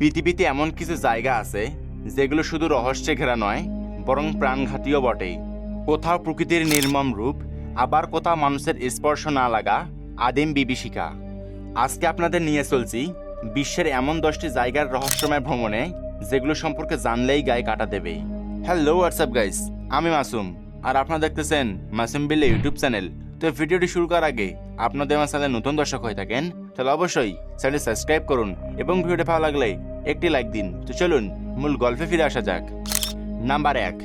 পৃথিবীতে এমন কিছু জায়গা আছে যেগুলো শুধু রহস্যে ঘেরা নয়, বরং প্রাণঘাতীও বটে কোথাও প্রকৃতির নির্মম রূপ, আবার কোথাও মানুষের স্পর্শ না লাগা আদিম বিভীষিকা। আজকে আপনাদের নিয়ে চলছি বিশ্বের এমন দশটি জায়গার রহস্যময় ভ্রমণে, যেগুলো সম্পর্কে জানলেই গায়ে কাটা দেবে। হ্যালো হোয়াটসঅ্যাপ গাইস আমি মাসুম, আর আপনারা দেখতেছেন মাসুম বিল্লে ইউটিউব চ্যানেল। তো ভিডিওটি শুরু করার আগে আপনাদের আমার চ্যানেলে নতুন দর্শক হয়ে থাকেন, তাহলে অবশ্যই চ্যানেল সাবস্ক্রাইব করুন এবং ভিডিওটি ভালো লাগলে একটি লাইক দিন। তো চলুন মূল গল্পে ফিরে আসা যাক। নাম্বার এক,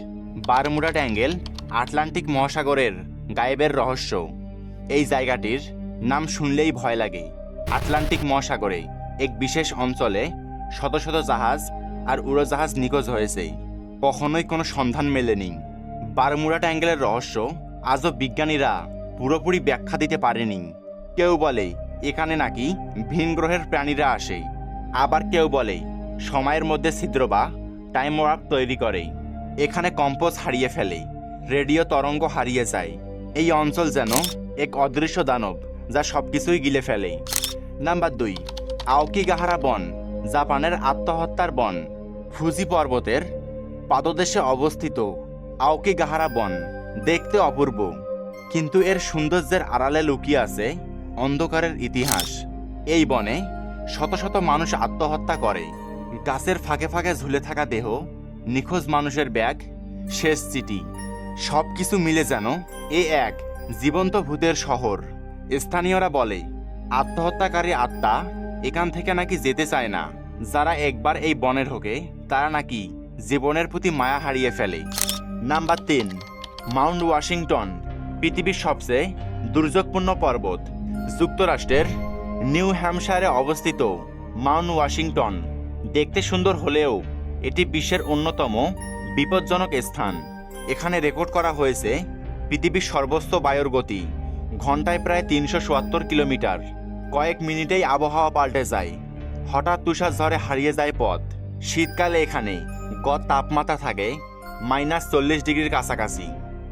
বারমুডা ট্যাঙ্গেল, আটলান্টিক মহাসাগরের গায়েবের রহস্য। এই জায়গাটির নাম শুনলেই ভয় লাগে। আটলান্টিক মহাসাগরে এক বিশেষ অঞ্চলে শত শত জাহাজ আর উড়োজাহাজ নিখোঁজ হয়েছে। কখনোই কোনো সন্ধান মেলেনি। বারমুডা ট্যাঙ্গেলের রহস্য আজও বিজ্ঞানীরা পুরোপুরি ব্যাখ্যা দিতে পারেনি। কেউ বলে, এখানে নাকি ভিন গ্রহের প্রাণীরা আসে। আবার কেউ বলে, সময়ের মধ্যে ছিদ্র বা টাইম ওয়ার্ক তৈরি করে। এখানে কম্পোজ হারিয়ে ফেলে, রেডিও তরঙ্গ হারিয়ে যায়। এই অঞ্চল যেন এক অদৃশ্য দানব যা সবকিছুই গিলে ফেলে। নাম্বার দুই, আওকি গাহারা বন, জাপানের আত্মহত্যার বন, ফুজি পর্বতের পাদদেশে অবস্থিত আওকি গাহারা বন, দেখতে অপূর্ব। কিন্তু এর সৌন্দর্যের আড়ালে লুকিয়ে আছে অন্ধকারের ইতিহাস। এই বনে শত শত মানুষ আত্মহত্যা করে। গাছের ফাঁকে ফাঁকে ঝুলে থাকা দেহ, নিখোঁজ মানুষের ব্যাগ, শেষ চিঠি। সব কিছু মিলে যেন এ এক জীবন্ত ভূতের শহর। স্থানীয়রা বলে, আত্মহত্যাকারী আত্মা এখান থেকে নাকি যেতে চায় না। যারা একবার এই বনে ঢোকে, তারা নাকি জীবনের প্রতি মায়া হারিয়ে ফেলে। নাম্বার তিন, মাউন্ট ওয়াশিংটন। পৃথিবীর সবচেয়ে দুর্যোগপূর্ণ পর্বত যুক্তরাষ্ট্রের নিউ হ্যাম্পশায়ারে অবস্থিত মাউন্ট ওয়াশিংটন। দেখতে সুন্দর হলেও এটি বিশ্বের অন্যতম বিপজ্জনক স্থান। এখানে রেকর্ড করা হয়েছে পৃথিবীর সর্বোচ্চ বায়ুর গতি, ঘন্টায় প্রায় তিনশো চুয়াত্তর কিলোমিটার। কয়েক মিনিটেই আবহাওয়া পাল্টে যায়। হঠাৎ তুষার ঝড়ে হারিয়ে যায় পথ। শীতকালে এখানে গড় তাপমাত্রা থাকে মাইনাস চল্লিশ ডিগ্রির কাছাকাছি।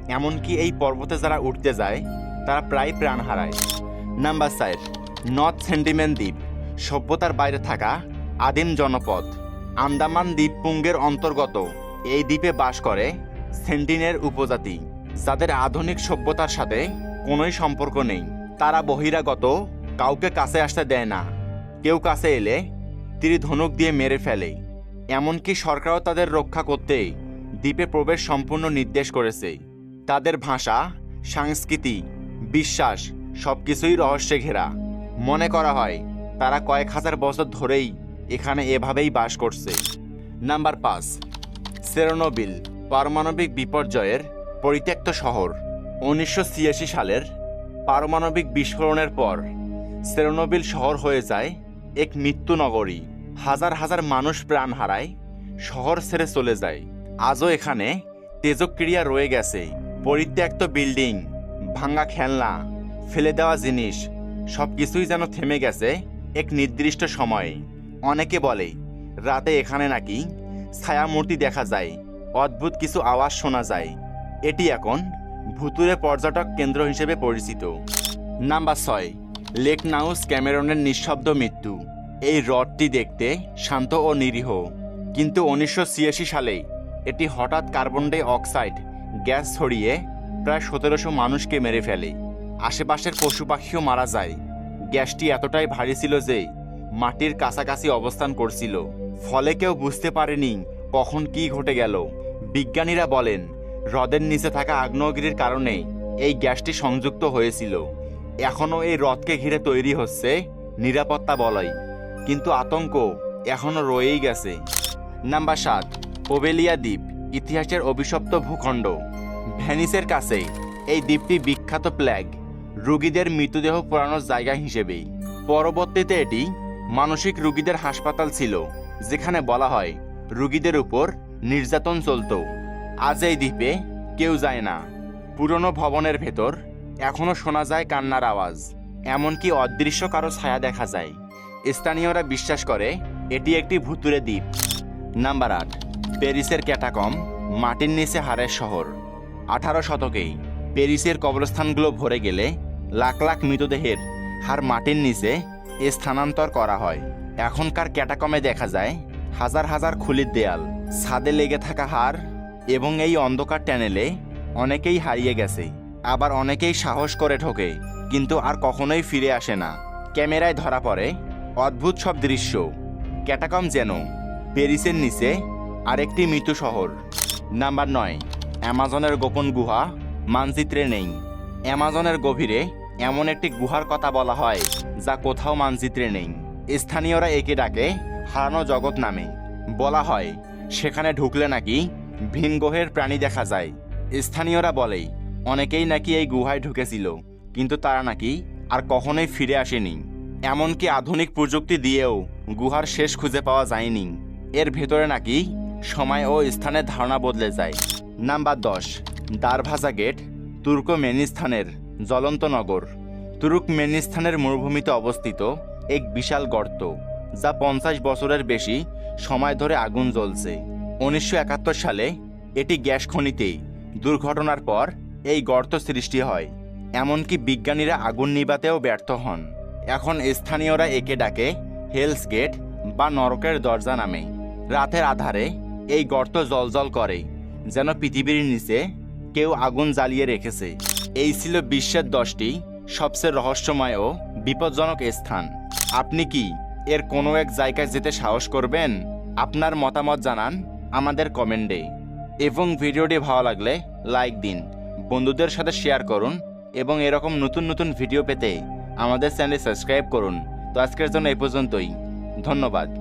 এমনকি এই পর্বতে যারা উঠতে যায়, তারা প্রায় প্রাণ হারায়। নাম্বার সাইড নর্থ সেন্টিমেন্ট দ্বীপ। সভ্যতার বাইরে থাকা আদিম জনপদ। আন্দামান দ্বীপপুঙ্গের অন্তর্গত এই দ্বীপে বাস করে সেন্টিনের উপজাতি, যাদের আধুনিক সভ্যতার সাথে কোনোই সম্পর্ক নেই। তারা বহিরাগত, কাউকে কাছে আসতে দেয় না। কেউ কাছে এলে তিনি ধনুক দিয়ে মেরে ফেলে। এমনকি সরকারও তাদের রক্ষা করতে দ্বীপে প্রবেশ সম্পূর্ণ নির্দেশ করেছে। তাদের ভাষা, সংস্কৃতি, বিশ্বাস সবকিছুই রহস্যে ঘেরা। মনে করা হয়, তারা কয়েক হাজার বছর ধরেই এখানে এভাবেই বাস করছে। নাম্বার পাঁচ সেরোনোবিল পারমাণবিক বিপর্যয়ের পরিত্যক্ত শহর। উনিশশো ছিয়াশি সালের পারমাণবিক বিস্ফোরণের পর সেরোনোবিল শহর হয়ে যায় এক মৃত্যু নগরী। হাজার হাজার মানুষ প্রাণ হারায়, শহর ছেড়ে চলে যায়। আজও এখানে তেজক্রিয়া রয়ে গেছে। পরিত্যক্ত বিল্ডিং ভাঙ্গা খেলনা, ফেলে দেওয়া জিনিস সব কিছুই যেন থেমে গেছে এক নির্দিষ্ট সময়ে। অনেকে বলে, রাতে এখানে নাকি ছায়ামূর্তি দেখা যায়, অদ্ভুত কিছু আওয়াজ শোনা যায়। এটি এখন ভুতুরে পর্যটক কেন্দ্র হিসেবে পরিচিত। নাম্বার ছয়, লেক নাউস ক্যামেরনের নিঃশব্দ মৃত্যু। এই হ্রদটি দেখতে শান্ত ও নিরীহ। কিন্তু উনিশশো ছিয়াশি সালে এটি হঠাৎ কার্বন ডাই অক্সাইড গ্যাস ছড়িয়ে প্রায় সতেরোশো মানুষকে মেরে ফেলে। আশেপাশের পশু পাখিও মারা যায়। গ্যাসটি এতটাই ভারী ছিল যে মাটির কাছাকাছি অবস্থান করছিল। ফলে কেউ বুঝতে পারেনি কখন কি ঘটে গেল। বিজ্ঞানীরা বলেন, হ্রদের নিচে থাকা আগ্নেয়গিরির কারণে এই গ্যাসটি সংযুক্ত হয়েছিল। এখনও এই হ্রদকে ঘিরে তৈরি হচ্ছে নিরাপত্তা বলয়। কিন্তু আতঙ্ক এখনও রয়েই গেছে। নাম্বার সাত ওবেলিয়া দ্বীপ। ইতিহাসের অভিশপ্ত ভূখণ্ড। ভ্যানিসের কাছে এই দ্বীপটি বিখ্যাত প্ল্যাগ রোগীদের মৃতদেহ পোড়ানোর জায়গা হিসেবে পরবর্তীতে এটি মানসিক রোগীদের হাসপাতাল ছিল, যেখানে বলা হয় রোগীদের উপর নির্যাতন চলত। আজ এই দ্বীপে কেউ যায় না। পুরনো ভবনের ভেতর এখনও শোনা যায় কান্নার আওয়াজ, এমনকি অদৃশ্য কারও ছায়া দেখা যায়। স্থানীয়রা বিশ্বাস করে এটি একটি ভুতুরে দ্বীপ। নাম্বার আট প্যারিসের ক্যাটাকম মাটির নিচে হারের শহর। আঠারো শতকেই প্যারিসের কবরস্থানগুলো ভরে গেলে লাখ লাখ মৃতদেহের হার মাটির নিচে স্থানান্তর করা হয়। এখনকার ক্যাটাকমে দেখা যায় হাজার হাজার খুলির দেয়াল, ছাদে লেগে থাকা হার এবং এই অন্ধকার ট্যানেলে অনেকেই হারিয়ে গেছে, আবার অনেকেই সাহস করে ঢোকে কিন্তু আর কখনোই ফিরে আসে না। ক্যামেরায় ধরা পড়ে অদ্ভুত সব দৃশ্য। ক্যাটাকম যেন প্যারিসের নিচে আরেকটি মৃত্যু শহর। নাম্বার নয়, অ্যামাজনের গোপন গুহা মানচিত্রে নেই। অ্যামাজনের গভীরে এমন একটি গুহার কথা বলা হয়, যা কোথাও মানচিত্রে নেই। স্থানীয়রা একে ডাকে হারানো জগৎ নামে। বলা হয়, সেখানে ঢুকলে নাকি ভিন গ্রহের প্রাণী দেখা যায়। স্থানীয়রা বলে, অনেকেই নাকি এই গুহায় ঢুকেছিল, কিন্তু তারা নাকি আর কখনোই ফিরে আসেনি। এমনকি আধুনিক প্রযুক্তি দিয়েও গুহার শেষ খুঁজে পাওয়া যায়নি। এর ভেতরে নাকি সময় ও স্থানের ধারণা বদলে যায়। নাম্বার দশ, দারভাজা গেট, তুর্কমেনিস্তানের জ্বলন্ত নগর। তুর্কমেনিস্তানের মরুভূমিতে অবস্থিত এক বিশাল গর্ত, যা পঞ্চাশ বছরের বেশি সময় ধরে আগুন জ্বলছে। উনিশশো একাত্তর সালে এটি গ্যাস খনিতে দুর্ঘটনার পর এই গর্ত সৃষ্টি হয়। এমনকি বিজ্ঞানীরা আগুন নিবাতেও ব্যর্থ হন। এখন স্থানীয়রা একে ডাকে হেলস গেট বা নরকের দরজা নামে। রাতের আধারে এই গর্ত জলজল করে, যেন পৃথিবীর নিচে কেউ আগুন জ্বালিয়ে রেখেছে। এই ছিল বিশ্বের দশটি সবচেয়ে রহস্যময় ও বিপজ্জনক স্থান। আপনি কি এর কোনো এক জায়গায় যেতে সাহস করবেন? আপনার মতামত জানান আমাদের কমেন্টে। এবং ভিডিওটি ভালো লাগলে লাইক দিন, বন্ধুদের সাথে শেয়ার করুন, এবং এরকম নতুন নতুন ভিডিও পেতে আমাদের চ্যানেল সাবস্ক্রাইব করুন। তো আজকের জন্য এই পর্যন্তই। ধন্যবাদ।